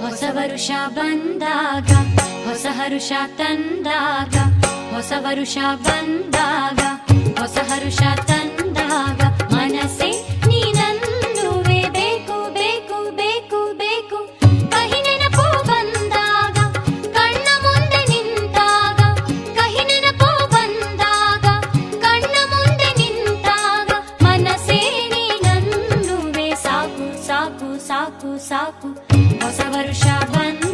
ಹೊಸ ವರುಷ ಬಂದಾಗ, ಹೊಸ ಹರುಷ ತಂದಾಗ, ಹೊಸ ವರುಷ ಬಂದಾಗ, ಹೊಸ ಹರುಷ ತಂದಾಗ, ಮನಸ್ಸೇ ನೀನನ್ನುವೆ. ಬೇಕು ಬೇಕು ಬೇಕು ಬೇಕು. ಕಹಿ ನೆನಪು ಬಂದಾಗ, ಕಣ್ಣ ಮುಂದೆ ನಿಂತಾಗ. ಕಹಿ ನೆನಪು ಬಂದಾಗ, ಕಣ್ಣ ಮುಂದೆ ನಿಂತಾಗ. ಮನಸ್ಸೇ ನೀನನ್ನುವೆ. ಸಾಕು ಸಾಕು ಸಾಕು ಸಾಕು. ಹೊಸ ವರುಷ ಬಂದ